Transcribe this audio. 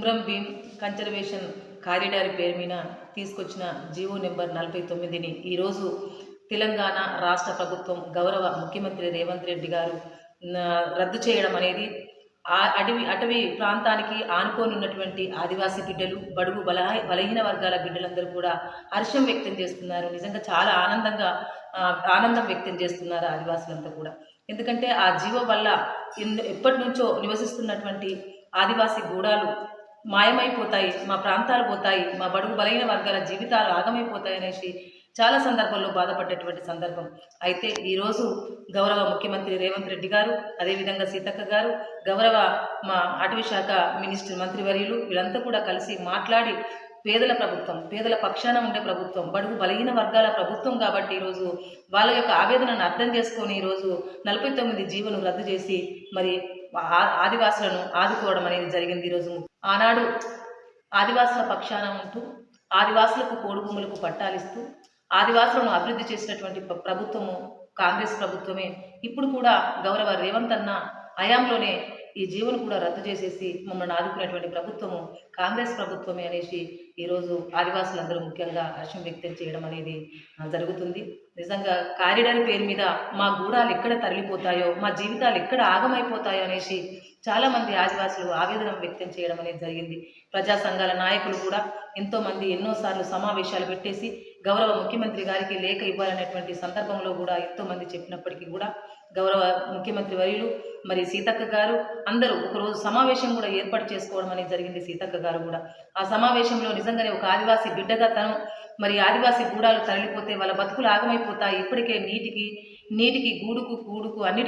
Kumram Bhim conservation corridor పేరు మీద తీసుకొచ్చిన జీవో నెంబర్ నలభై తొమ్మిదిని ఈరోజు తెలంగాణ రాష్ట్ర ప్రభుత్వం గౌరవ ముఖ్యమంత్రి రేవంత్ రెడ్డి గారు రద్దు చేయడం అనేది ఆ అడవి అటవీ ప్రాంతానికి ఆనుకొని ఉన్నటువంటి ఆదివాసీ బిడ్డలు బడుగు బల బలహీన వర్గాల బిడ్డలందరూ కూడా హర్షం వ్యక్తం చేస్తున్నారు. నిజంగా చాలా ఆనందంగా ఆనందం వ్యక్తం చేస్తున్నారు ఆదివాసులంతా కూడా. ఎందుకంటే ఆ జీవో వల్ల ఎప్పటి నుంచో నివసిస్తున్నటువంటి ఆదివాసీ గూడాలు మాయమైపోతాయి మా ప్రాంతాలు పోతాయి మా బడుగు బలైన వర్గాల జీవితాలు ఆగమైపోతాయి అనేసి చాలా సందర్భాల్లో బాధపడ్డటువంటి సందర్భం. అయితే ఈరోజు గౌరవ ముఖ్యమంత్రి రేవంత్ రెడ్డి గారు అదేవిధంగా సీతక్క గారు గౌరవ మా అటవీ శాఖ మినిస్టర్ మంత్రివర్యులు వీళ్ళంతా కూడా కలిసి మాట్లాడి పేదల ప్రభుత్వం పేదల పక్షాన ఉండే ప్రభుత్వం బడుగు బలహీన వర్గాల ప్రభుత్వం కాబట్టి ఈరోజు వాళ్ళ యొక్క ఆవేదనను అర్థం చేసుకొని ఈరోజు నలభై తొమ్మిది జీవోను రద్దు చేసి మరి ఆదివాసులను ఆదుకోవడం అనేది జరిగింది ఈరోజు ఆనాడు ఆదివాసుల పక్షాన ఉంటూ ఆదివాసులకు కోడు భూములకు పట్టాలిస్తూ ఆదివాసులను అభివృద్ధి చేసినటువంటి ప్రభుత్వము కాంగ్రెస్ ప్రభుత్వమే. ఇప్పుడు కూడా గౌరవ రేవంత్ అన్న హయాంలోనే ఈ జీవోను కూడా రద్దు చేసేసి మమ్మల్ని ఆదుకునేటువంటి ప్రభుత్వము కాంగ్రెస్ ప్రభుత్వమే అనేసి ఈరోజు ఆదివాసులందరూ ముఖ్యంగా హర్షం వ్యక్తం చేయడం అనేది జరుగుతుంది. నిజంగా కారిడార్ పేరు మీద మా గూడాలు ఎక్కడ తరలిపోతాయో మా జీవితాలు ఎక్కడ ఆగమైపోతాయో అనేసి చాలామంది ఆదివాసులు ఆవేదన వ్యక్తం చేయడం అనేది జరిగింది. ప్రజా సంఘాల నాయకులు కూడా ఎంతోమంది ఎన్నోసార్లు సమావేశాలు పెట్టేసి గౌరవ ముఖ్యమంత్రి గారికి లేఖ ఇవ్వాలనేటువంటి సందర్భంలో కూడా ఎంతో మంది చెప్పినప్పటికీ కూడా గౌరవ ముఖ్యమంత్రి వర్యులు మరి సీతక్క గారు అందరూ ఒకరోజు సమావేశం కూడా ఏర్పాటు చేసుకోవడం అనేది జరిగింది సీతక్క గారు కూడా. ఆ సమావేశంలో నిజంగానే ఒక ఆదివాసీ బిడ్డగా తను మరి ఆదివాసీ గూడాలు తరలిపోతే వాళ్ళ బతుకులు ఆగమైపోతాయి. ఇప్పటికే నీటికి నీటికి గూడుకు కూడుకు అన్నిటి